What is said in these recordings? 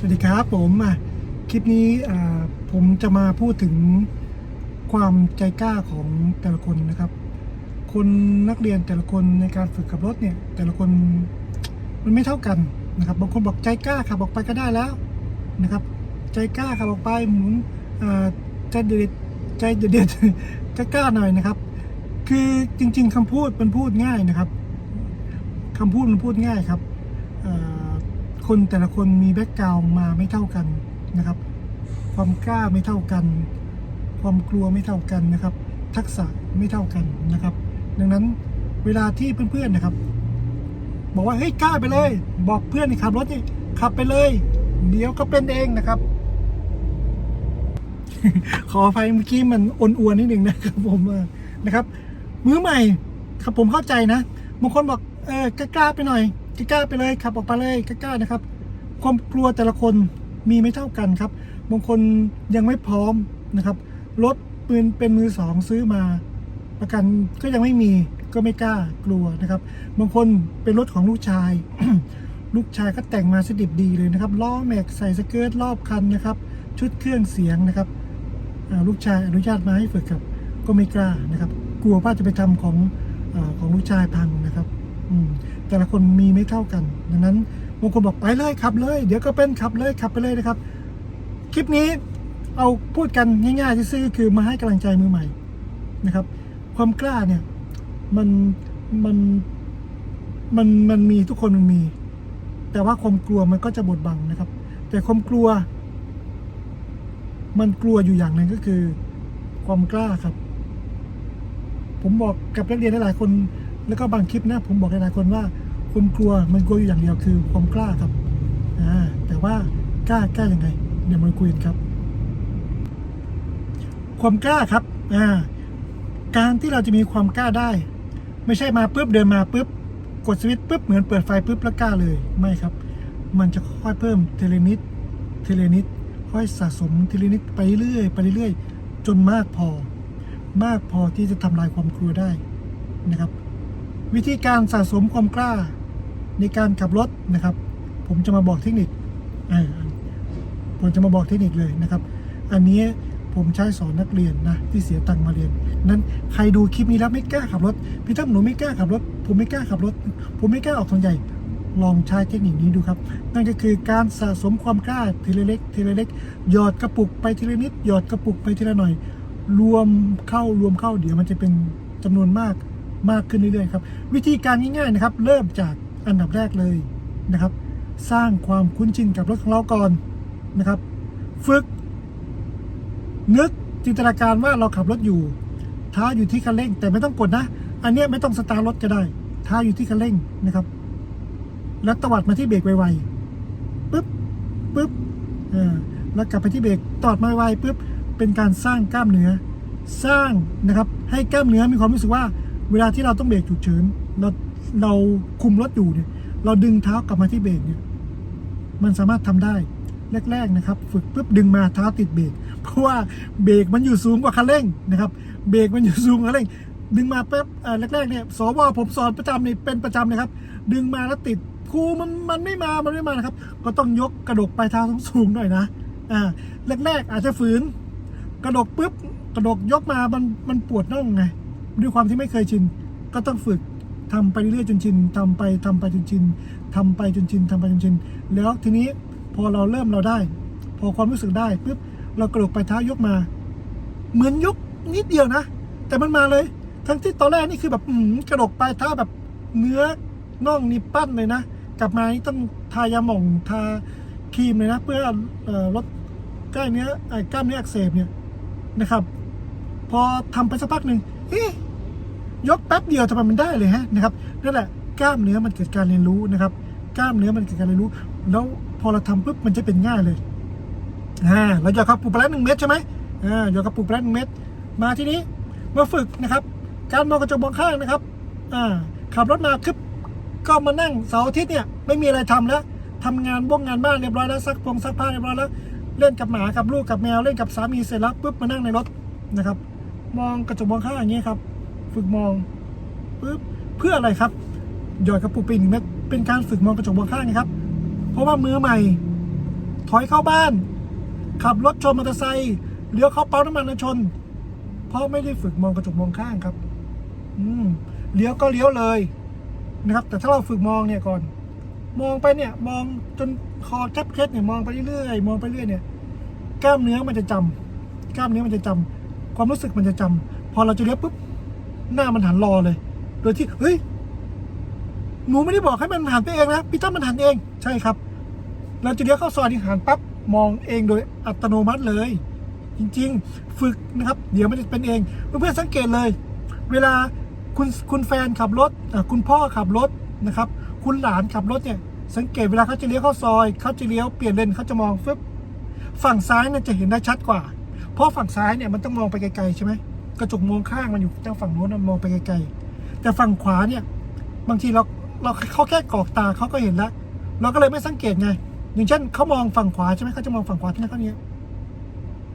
สวัสดีครับผมอะคลิปนี้อ่าผมจะมาพูดถึงความใจกล้าของแต่ละคนนะครับ คนนักเรียนแต่ละคนในการฝึกขับรถเนี่ย แต่ละคนมันไม่เท่ากันนะครับ บางคนบอกใจกล้าขับออกไปก็ได้แล้วนะครับ ใจกล้าขับออกไปหมุนใจเด็ดใจเด็ดใจกล้าหน่อยนะครับ คือจริง ๆคำพูดมันพูดง่ายนะครับคำพูดมันพูดง่ายครับอ่า คนแต่ละคนมีแบ็กกราวมาไม่เท่ากันนะครับ ความกล้าไม่เท่ากัน ความกลัวไม่เท่ากันนะครับ ทักษะไม่เท่ากันนะครับ ดังนั้นเวลาที่เพื่อนๆนะครับ บอกว่าเฮ้ยกล้าไปเลย บอกเพื่อนที่ขับรถนี่ขับไปเลย เดี๋ยวก็เป็นเองนะครับ ขออภัยเมื่อกี้มันอ่อนอวนนิดหนึ่งนะครับผมนะครับ มือใหม่ครับผมเข้าใจนะบางคนบอกเออกล้าไปหน่อย กล้าไปเลยขับออกไปเลยกล้าๆนะครับ ความกลัวแต่ละคนมีไม่เท่ากันครับ บางคนยังไม่พร้อมนะครับ รถปืนเป็นมือสองซื้อมา ประกันก็ยังไม่มีก็ไม่กล้ากลัวนะครับ บางคนเป็นรถของลูกชาย ลูกชายก็แต่งมาสดิบดีเลยนะครับ ล้อแม็กใส่สเกิร์ตรอบคันนะครับ ชุดเครื่องเสียงนะครับลูกชายอนุญาตมาให้ฝึกครับ ก็ไม่กล้านะครับ กลัวว่าจะไปทำของอของลูกชายพังนะครับ แต่ละคนมีไม่เท่ากัน ดังนั้นบางคนบอกไปเลยขับเลย เดี๋ยวก็เป็นขับเลยขับไปเลยนะครับ คลิปนี้เอาพูดกันง่ายๆซื่อคือมาให้กำลังใจมือใหม่นะครับ ความกล้าเนี่ยมันมันมันมันมีทุกคนมันมี แต่ว่าความกลัวมันก็จะบดบังนะครับ แต่ความกลัว มันกลัวอยู่อย่างหนึ่งก็คือ ความกล้าครับ ผมบอกกับนักเรียนหลายๆคน แล้วก็บางคลิปนะผมบอกหลายๆคนว่าความกลัวมันกลัวอยู่อย่างเดียวคือความกล้าครับอ่าแต่ว่ากล้ากล้ายังไงเดี๋ยวมาคุยกันครับ ความกล้าครับอ่าการที่เราจะมีความกล้าได้ ไม่ใช่มาปุ๊บเดินมาปุ๊บกดสวิตช์ปุ๊บเหมือนเปิดไฟปุ๊บแล้วกล้าเลยไม่ครับ มันจะค่อยเพิ่มเทเลนิดเทเลนิดค่อยสะสมเทเลนิดไปเรื่อยไปเรื่อยจนมากพอ มากพอที่จะทำลายความกลัวได้นะครับ วิธีการสะสมความกล้าในการขับรถนะครับ ผมจะมาบอกเทคนิคผมจะมาบอกเทคนิคเลยนะครับ อันนี้ผมใช้สอนนักเรียนนะที่เสียตังค์มาเรียน นั้นใครดูคลิปนี้แล้วไม่กล้าขับรถพี่ตั้มหนูไม่กล้าขับรถ ผมไม่กล้าขับรถ ผมไม่กล้าออกทางใหญ่ลองใช้เทคนิคนี้ดูครับ นั่นก็คือการสะสมความกล้าทีละเล็กทีละเล็ก หยอดกระปุกไปทีละนิด หยอดกระปุกไปทีละหน่อย รวมเข้ารวมเข้าเดี๋ยวมันจะเป็นจำนวนมาก มากขึ้นเรื่อยๆครับ วิธีการง่ายๆนะครับ เริ่มจากอันดับแรกเลยนะครับ สร้างความคุ้นชินกับรถของเราก่อนนะครับ ฝึก นึกจินตนาการว่าเราขับรถอยู่เท้าอยู่ที่คันเร่ง แต่ไม่ต้องกดนะ อันนี้ไม่ต้องสตาร์ทรถก็ได้เท้าอยู่ที่คันเร่งนะครับ แล้วตวัดมาที่เบรกไวๆปึ๊บปึ๊บอ่าแล้วกลับไปที่เบรกตอดมาไวๆปึ๊บเป็นการสร้างกล้ามเนื้อ สร้างนะครับให้กล้ามเนื้อมีความรู้สึกว่า เวลาที่เราต้องเบรกฉุกเฉินเราเราคุมรถอยู่เนี่ย เราดึงเท้ากลับมาที่เบรกเนี่ย มันสามารถทำได้แรก ๆ นะครับ ฝึกปุ๊บดึงมาเท้าติดเบรกเพราะว่าเบรกมันอยู่สูงกว่าคันเร่งนะครับ เบรกมันอยู่สูงกว่าคันเร่ง ดึงมาแป๊บแรกๆเนี่ยสวผมสอนประจำนี่เป็นประจำเลยครับ ดึงมาแล้วติดครูมันมันไม่มามันไม่มานะครับ ก็ต้องยกกระดกปลายเท้าสูงๆหน่อยนะอ่าแรกๆอาจจะฝืน กระดกปุ๊บกระดกยกมามันมันปวดน่องไง ด้วยความที่ไม่เคยชิน ก็ต้องฝึกทำไปเรื่อยๆจนชินทำไปทำไปจนชินทำไปจนชินทำไปจนชิน แล้วทีนี้พอเราเริ่มเราได้ พอความรู้สึกได้ปุ๊บเรากระโดกไปลายเท้ายกมา เหมือนยกนิดเดียวนะ แต่มันมาเลย ทั้งที่ตอนแรกนี่คือแบบอืมกระโดกปลายเท้าแบบเนื้อน่องนี่ปั้นเลยนะ กลับมานี่ต้องทายาหม่องทาครีมเลยนะ เพื่ออลดกล้ามเนื้อไอ้กล้ามเนื้ออักเสบเนี่ยนะครับ พอทำไปสักพักหนึ่งเอ๊ะ ยกแป๊บเดียวทำไมมันได้เลยฮะนะครับนั่นแหละกล้ามเนื้อมันเกิดการเรียนรู้นะครับ กล้ามเนื้อมันเกิดการเรียนรู้ แล้วพอเราทำปุ๊บมันจะเป็นง่ายเลยอ่าเราหยอดกระปุกไปแล้วหนึ่งเม็ดใช่ไหมอ่าหยอดกระปุกไปแล้วหนึ่งเม็ดมาที่นี้มาฝึกนะครับ การมองกระจกมองข้างนะครับอ่าขับรถมาคึบก็มานั่งเสาร์อาทิตย์เนี่ยไม่มีอะไรทำแล้วทำงานบ้งงานบ้านเรียบร้อยแล้วซักพงซักผ้าเรียบร้อยแล้ว เล่นกับหมากับลูกกับแมวเล่นกับสามีเสร็จแล้วปุ๊บมานั่งในรถนะครับ มองกระจกมองข้างอย่างเงี้ยครับ ฝึกมองปุ๊บเพื่ออะไรครับ หยอดกระปุกปหนึ่งเม็ดเป็นการฝึกมองกระจกมองข้างนะครับ เพราะว่ามือใหม่ ถอยเข้าบ้าน ขับรถชนมอเตอร์ไซค์เลี้ยวเข้าปั๊มน้ำมันแล้วชน เพราะไม่ได้ฝึกมองกระจกมองข้างครับ อืมเลี้ยวก็เลี้ยวเลยนะครับ แต่ถ้าเราฝึกมองเนี่ยก่อน มองไปเนี่ย มองจนคอแคบเคล็ดเนี่ยมองไปเรื่อยๆมองไปเรื่อยเนี่ยกล้ามเนื้อมันจะจำกล้ามเนื้อมันจะจำความรู้สึกมันจะจำพอเราจะเลี้ยวปุ๊บ หน้ามันหันรอเลย โดยที่เฮ้ยหนูไม่ได้บอกให้มันหันไปเองนะพี่ตั้มมันหันเองใช่ครับ เราจะเลี้ยวเข้าซอยนี่หันปั๊บมองเองโดยอัตโนมัติเลย จริงๆ ฝึกนะครับ เดี๋ยวมันจะเป็นเองเพื่อนๆสังเกตเลย เวลาคุณคุณแฟนขับรถคุณพ่อขับรถนะครับ คุณหลานขับรถเนี่ยสังเกตเวลาเขาจะเลี้ยวเข้าซอยเขาจะเลี้ยวเปลี่ยนเลนเขาจะมองฟึบฝั่งซ้ายเนี่ยจะเห็นได้ชัดกว่า เพราะฝั่งซ้ายเนี่ยมันต้องมองไปไกลๆใช่ไหม กระจกมองข้างมันอยู่ทางฝั่งโน้นมองไปไกลๆแต่ฝั่งขวาเนี่ย บางทีเราเราเขาแค่กรอกตาเขาก็เห็นแล้วเราก็เลยไม่สังเกตไง อย่างเช่นเขามองฝั่งขวาใช่ไหมเขาจะมองฝั่งขวาที่หน้าเขาเนี้ย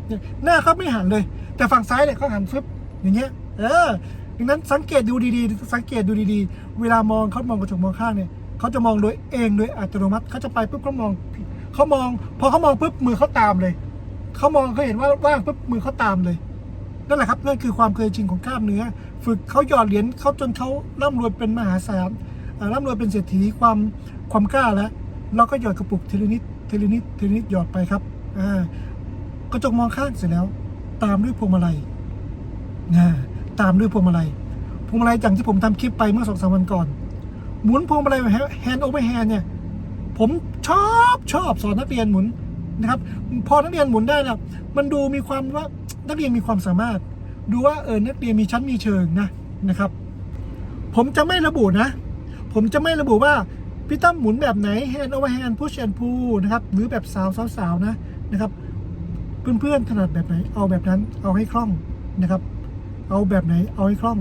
เนี่ยหน้าเขาไม่หันเลย แต่ฝั่งซ้ายเนี่ยเขาหันฟึบอย่างเงี้ย เออดังนั้นสังเกตดูดีๆ สังเกตดูดีๆ เวลามองเขามองกระจกมองข้างเนี่ยเขาจะมองโดยเองโดยอัตโนมัติเขาจะไปปุ๊บเขามองเขามอง พอเขามองปุ๊บมือเขาตามเลยเขามองเขาเห็นว่าว่างปุ๊บมือเขาตามเลย นั่นแหละครับนั่นคือความเคยชินของกล้ามเนื้อ ฝึกเขาหยอดเหรียญเขาจนเขาร่ำรวยเป็นมหาศาลร่ำรวยเป็นเศรษฐีความความกล้าแล้วเราก็หยอดกระปุกทีละนิดทีละนิดทีละนิดหยอดไปครับอ่ากระจกมองข้างเสร็จแล้ว ตามด้วยพวงมาลัยนะตามด้วยพวงมาลัยพวงมาลัยอย่างที่ผมทำคลิปไปเมื่อสองสามวันก่อน หมุนพวงมาลัยแฮนด์โอเวอร์แฮนด์เนี่ยผมชอบชอบสอนนักเรียนหมุนนะครับ พอนักเรียนหมุนได้แล้วมันดูมีความว่า นักเรียนมีความสามารถ ดูว่าเออนักเรียนมีชั้นมีเชิงนะนะครับ ผมจะไม่ระบุนะ ผมจะไม่ระบุว่าพี่ตั้มหมุนแบบไหน hand over hand push and pull นะครับหรือแบบสาวสาวๆนะนะครับ เพื่อนๆถนัดแบบไหนเอาแบบนั้นเอาให้คล่องนะครับ เอาแบบไหนเอาให้คล่อง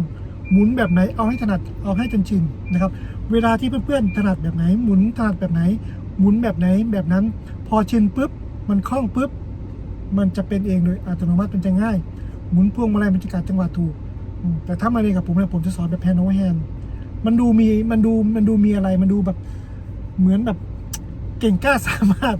หมุนแบบไหนเอาให้ถนัดเอาให้จนชินนะครับ เวลาที่เพื่อนๆถนัดแบบไหน หมุนถนัดแบบไหน หมุนแบบไหนแบบนั้น พอชินปุ๊บมันคล่องปุ๊บ มันจะเป็นเองโดยอัตโนมัติมันจะง่าย หมุนพวงมาลัยมันจะกัดจังหวะถูก แต่ถ้ามาเรียนกับผมเนี่ยผมจะสอนแบบแพนโอแฮนด์มันดูมีมันดูมันดูมีอะไรมันดูแบบเหมือนแบบเก่งกล้าสามารถ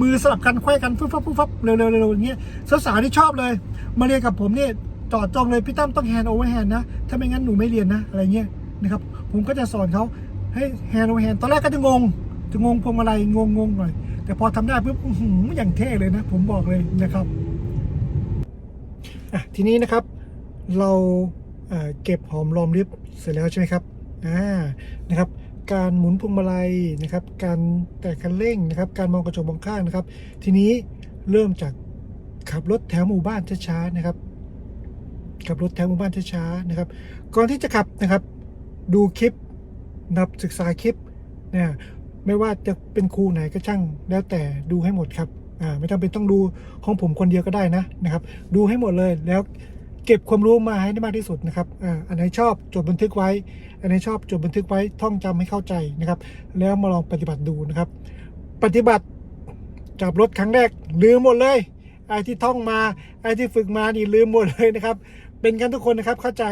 มือสลับกันไขว้กันฟุบฟับฟุบฟับเร็วๆเร็วๆอย่างเงี้ยสาวๆที่ชอบเลย มาเรียนกับผมเนี่ยจอดจองเลยพี่ตั้มต้องแฮนด์โอเวอร์แฮนด์นะ ถ้าไม่งั้นหนูไม่เรียนนะอะไรเงี้ยนะครับผมก็จะสอนเขาให้แฮนด์โอเวอร์แฮนด์ตอนแรกก็จะงงจะงงพวงมาลัยงงงๆหน่อย แต่พอทำได้ปุ๊บอื้อหืออย่างเท่เลยนะ ผมบอกเลยนะครับอะทีนี้นะครับเราเก็บหอมรอมริบเสร็จแล้วใช่ไหมครับอ่านะครับการหมุนพวงมาลัยนะครับ การแตะคันเร่งนะครับ การมองกระจกมองข้างนะครับ ทีนี้เริ่มจากขับรถแถวหมู่บ้านช้าๆนะครับ ขับรถแถวหมู่บ้านช้าๆนะครับ ก่อนที่จะขับนะครับ ดูคลิปนับศึกษาคลิปนะ ไม่ว่าจะเป็นครูไหนก็ช่าง แล้วแต่ดูให้หมดครับอ่าไม่จำเป็นต้องดูของผมคนเดียวก็ได้นะนะครับ ดูให้หมดเลยแล้วเก็บความรู้มาให้ได้มากที่สุดนะครับอ่าอันไหนชอบจดบันทึกไว้ อันไหนชอบจดบันทึกไว้ท่องจำให้เข้าใจนะครับ แล้วมาลองปฏิบัติดูนะครับ ปฏิบัติจับรถครั้งแรกลืมหมดเลยไอ้ที่ท่องมาไอ้ที่ฝึกมานี่ลืมหมดเลยนะครับ เป็นกันทุกคนนะครับเข้าใจ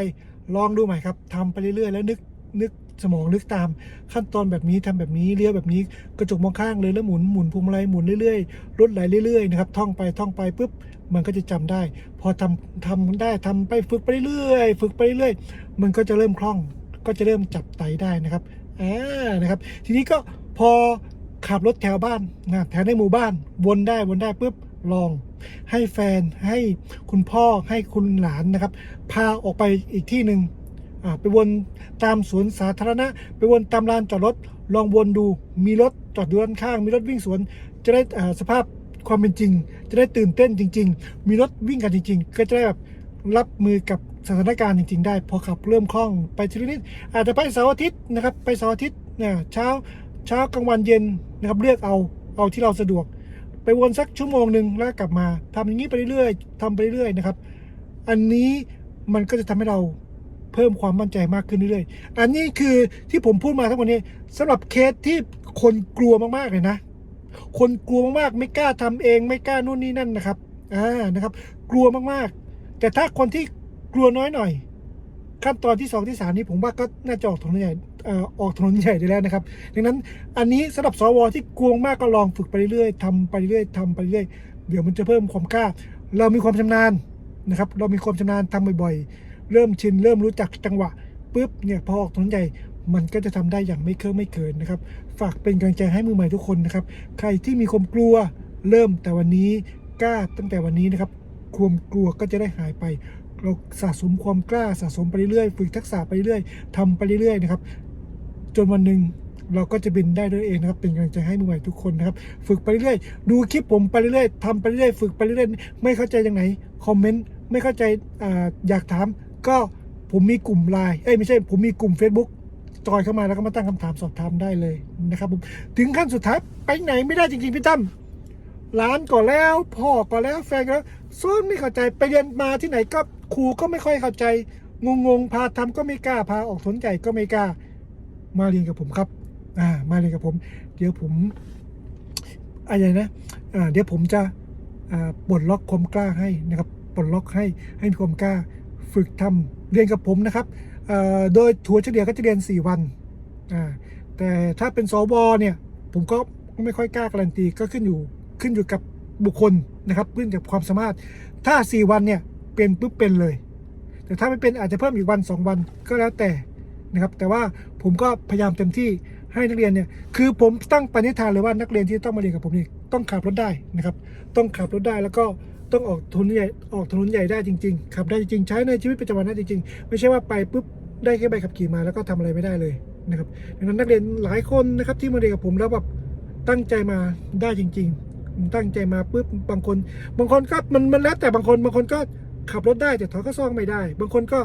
ลองดูใหม่ครับทำไปเรื่อยๆ แล้วนึกนึก สมองนึกตามขั้นตอนแบบนี้ทำแบบนี้เลี้ยวแบบนี้กระจกมองข้างเลยแล้วหมุนหมุนพวงมาลัยหมุนเรื่อยๆรถไหลเรื่อยๆนะครับท่องไปท่องไปปุ๊บมันก็จะจำได้ พอทำทำได้ทำไปฝึกไปเรื่อยฝึกไปเรื่อยมันก็จะเริ่มคล่องก็จะเริ่มจับไตได้นะครับอ่านะครับ ทีนี้ก็พอขับรถแถวบ้านนะแถวในหมู่บ้านวนได้วนได้ปุ๊บลองให้แฟนให้คุณพ่อให้คุณหลานนะครับ พาออกไปอีกที่หนึ่ง ไปวนตามสวนสาธารณะ ไปวนตามลานจอดรถ ลองวนดูมีรถจอดอยู่ด้านข้าง มีรถวิ่งสวน จะได้สภาพความเป็นจริง จะได้ตื่นเต้นจริง ๆ มีรถวิ่งกันจริง ๆ ก็จะได้แบบรับมือกับสถานการณ์จริง ๆ ได้ พอขับเริ่มคล่องไปทีละนิดอาจจะไปเสาร์อาทิตย์นะครับ ไปเสาร์อาทิตย์เนี่ยเช้าเช้ากลางวันเย็นนะครับเลือกเอาเอาที่เราสะดวก ไปวนสักชั่วโมงหนึ่งแล้วกลับมาทำอย่างนี้ไปเรื่อยๆทำไปเรื่อยๆนะครับ อันนี้มันก็จะทำให้เรา เพิ่มความมั่นใจมากขึ้นเรื่อยๆ อันนี้คือที่ผมพูดมาทั้งหมดนี้สำหรับเคสที่คนกลัวมากๆเลยนะ คนกลัวมากๆ ไม่กล้าทำเองไม่กล้านู่นนี่นั่นนะครับอ่านะครับ กลัวมากๆ แต่ถ้าคนที่กลัวน้อยหน่อย ขั้นตอนที่สองที่สามนี้ผมว่าก็น่าจะออกถนนใหญ่เอ่อออกถนนใหญ่ได้แล้วนะครับ ดังนั้นอันนี้สำหรับสวที่กลัวมากก็ลองฝึกไปเรื่อยๆทำไปเรื่อยๆทำไปเรื่อยๆเดี๋ยวมันจะเพิ่มความกล้า เรามีความชำนาญนะครับ เรามีความชำนาญทำบ่อยๆ เริ่มชินเริ่มรู้จักจังหวะปุ๊บเนี่ยพอออกถนนใหญ่มันก็จะทำได้อย่างไม่เคอะไม่เขินนะครับ ฝากเป็นกำลังใจให้มือใหม่ทุกคนนะครับ ใครที่มีความกลัวเริ่มแต่วันนี้กล้าตั้งแต่วันนี้นะครับ ความกลัวก็จะได้หายไป เราสะสมความกล้าสะสมไปเรื่อยๆฝึกทักษะไปเรื่อยๆทำไปเรื่อยๆนะครับ จนวันหนึ่งเราก็จะบินได้ด้วยเองนะครับ เป็นกำลังใจให้มือใหม่ทุกคนนะครับ ฝึกไปเรื่อยๆดูคลิปผมไปเรื่อยๆทำไปเรื่อยๆฝึกไปเรื่อยๆไม่เข้าใจอย่างไหนคอมเมนต์ไม่เข้าใจออยากถาม ก็ผมมีกลุ่มไลน์เอ้ยไม่ใช่ผมมีกลุ่ม Facebook จอยเข้ามาแล้วก็มาตั้งคำถามสอบถามได้เลยนะครับผมถึงขั้นสุดท้ายไปไหนไม่ได้จริงๆพี่ตั้มร้านก่อนแล้ว พ่อก่อนแล้วแฟนก็แล้วซ้อนไม่เข้าใจไปเรียนมาที่ไหนก็ครูก็ไม่ค่อยเข้าใจงงๆพาทำก็ไม่กล้าพาออกสนใจก็ไม่กล้า มาเรียนกับผมครับอ่ามาเรียนกับผม เดี๋ยวผมอะไรนะอ่าเดี๋ยวผมจะอ่าปลดล็อกความกล้าให้นะครับปลดล็อกให้ให้มีความกล้า ฝึกทำเรียนกับผมนะครับโดยถัวเฉลี่ยก็จะเรียน 4 วันแต่ถ้าเป็นสวเนี่ยผมก็ไม่ค่อยกล้าการันตีก็ขึ้นอยู่ขึ้นอยู่กับบุคคลนะครับขึ้นกับความสามารถ ถ้า 4 วันเนี่ยเป็นปุ๊บเป็นเลย แต่ถ้าไม่เป็นอาจจะเพิ่มอีกวัน 2 วันก็แล้วแต่นะครับ แต่ว่าผมก็พยายามเต็มที่ให้นักเรียนเนี่ยคือผมตั้งปณิธานเลยว่านักเรียนที่ต้องมาเรียนกับผมนี่ต้องขับรถได้นะครับ ต้องขับรถได้แล้วก็ ต้องออกถนนใหญ่ออกถนนใหญ่ได้จริงๆขับได้จริงใช้ในชีวิตประจำวันได้จริงๆ ไม่ใช่ว่าไปปุ๊บได้แค่ใบขับขี่มาแล้วก็ทำอะไรไม่ได้เลยนะครับดังนั้นนักเรียนหลายคนนะครับที่มาเรียนกับผมแล้วแบบตั้งใจมาได้จริงๆ ตั้งใจมาปุ๊บบางคน บางคนก็มันมันแล้วแต่บางคนบางคนก็ขับรถได้แต่ถอยก็ซ่องไม่ได้ บางคนก็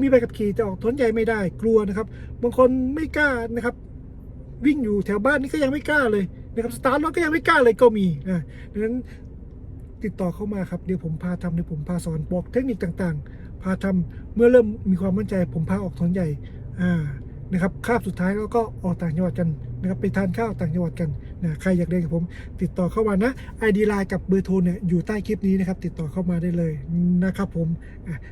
มีใบขับขี่แต่ออกถนนใหญ่ไม่ได้กลัวนะครับ บางคนไม่กล้านะครับ วิ่งอยู่แถวบ้านนี่ก็ยังไม่กล้าเลยนะครับสตาร์ทรถก็ยังไม่กล้าเลยก็มีนะดังนั้น ติดต่อเข้ามาครับเดี๋ยวผมพาทำเดี๋ยวผมพาสอนบอกเทคนิคต่างๆ พาทำเมื่อเริ่มมีความมั่นใจ ผมพาออกถนนใหญ่อ่านะครับคาบสุดท้ายแล้วก็ออกต่างจังหวัดกันนะครับไปทานข้าวต่างจังหวัดกันนะใครอยากเรียนกับผมติดต่อเข้ามานะ ID ไลน์กับเบอร์โทรเนี่ยอยู่ใต้คลิปนี้นะครับติดต่อเข้ามาได้เลยนะครับผม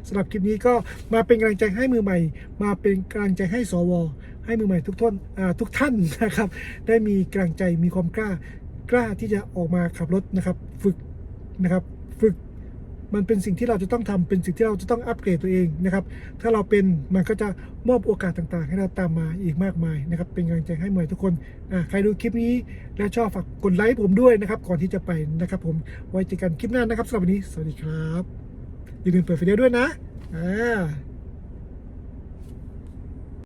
สำหรับคลิปนี้ก็มาเป็นกำลังใจให้มือใหม่ มาเป็นกำลังใจให้สว ให้มือใหม่ทุกท่านทุกท่านนะครับได้มีกำลังใจมีความกล้ากล้าที่จะออกมาขับรถนะครับ ฝึก นะครับ ฝึกมันเป็นสิ่งที่เราจะต้องทำเป็นสิ่งที่เราจะต้องอัปเกรดตัวเองนะครับ ถ้าเราเป็นมันก็จะมอบโอกาสต่างๆ ให้เราตามมาอีกมากมายนะครับ เป็นกำลังใจให้เหมยทุกคนใครดูคลิปนี้และชอบฝากกดไลค์ผมด้วยนะครับ ก่อนที่จะไปนะครับผมไว้เจอกันคลิปหน้านะครับสำหรับวันนี้ สวัสดีครับอย่าลืมเปิดไฟเดียวด้วยนะอ่า